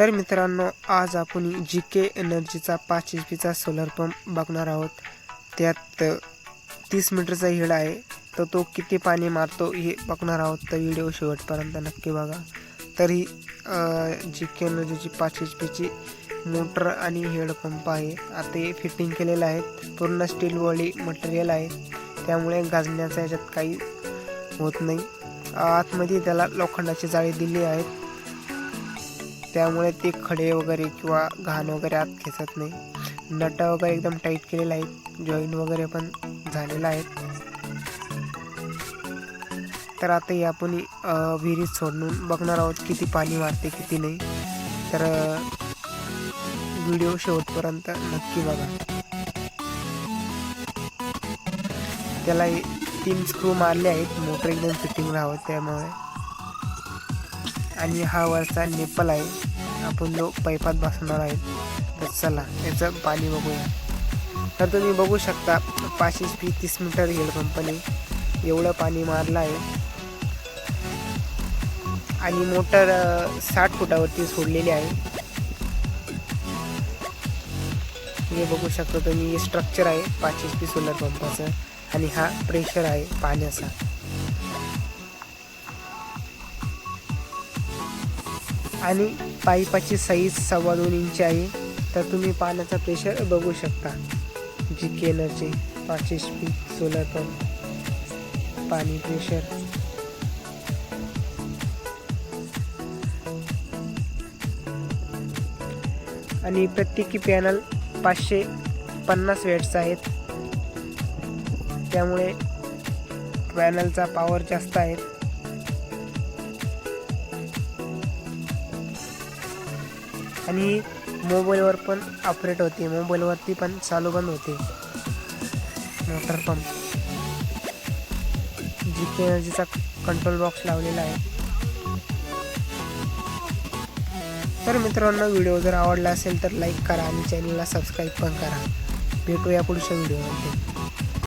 तर मित्रांनो आज आपण जी के एनर्जीचा पाच एच पीचा सोलर पंप बघणार आहोत. त्यात तीस मीटरचा हिळ आहे तर तो किती पाणी मारतो हे बघणार आहोत. तर व्हिडिओ शेवटपर्यंत नक्की बघा. तर ही जी के एनर्जीची पाच एच पीची मोटर आणि हेडपंप आहे. आता हे फिटिंग केलेलं आहे. पूर्ण स्टील मटेरियल आहे. त्यामुळे गाजण्याचा याच्यात काही होत नाही. आतमध्ये त्याला लोखंडाची जाळी दिली आहेत त्यामुळे ते खडे वगैरे किंवा घाण वगैरे आत खेचत नाही. नट वगैरे एकदम टाईट केलेले आहेत. जॉईन वगैरे पण झालेला आहेत. तर आता हे आपण विहिरीत सोडून बघणार आहोत किती पाणी मारते किती नाही. तर व्हिडिओ शेवटपर्यंत नक्की बघा. त्याला तीन स्क्रू मारले आहेत. मोटर एकदम फिटिंग राहावं त्यामुळे. आणि हा वरचा नेपल आहे. आपण जो पैपात बसवणार आहे तर चला याचं पाणी बघूया. तर तुम्ही बघू शकता पाचशे पी तीस मीटर हेड कंपनी एवढं पाणी मारलं आहे. आणि मोटर साठ फुटावरती सोडलेली आहे. हे बघू शकता तुम्ही हे स्ट्रक्चर आहे पाच एच पी सोलर पंपाचं. आणि हा प्रेशर आहे पाण्याचा. आणि पाईपाची साईज सव्वा दोन इंच आहे तर तुम्ही पाण्याचा प्रेशर बघू शकता. जी केनरचे पाच एच पी सोलर पंप पाणी प्रेशर. आणि प्रत्येकी पॅनल पाचशे पन्नास वेट्स आहेत. त्यामुळे पॅनलचा पॉवर जास्त आहे. आणि मोबाईलवर पण ऑपरेट होते. मोबाईलवरती पण चालू बंद होते. मोटर पंप जी के एनर्जीचा कंट्रोल बॉक्स लावलेला आहे. तर मित्रांनो व्हिडिओ जर आवडला असेल तर लाईक करा आणि चॅनलला सबस्क्राईब पण करा. भेटूया पुढच्या व्हिडिओमध्ये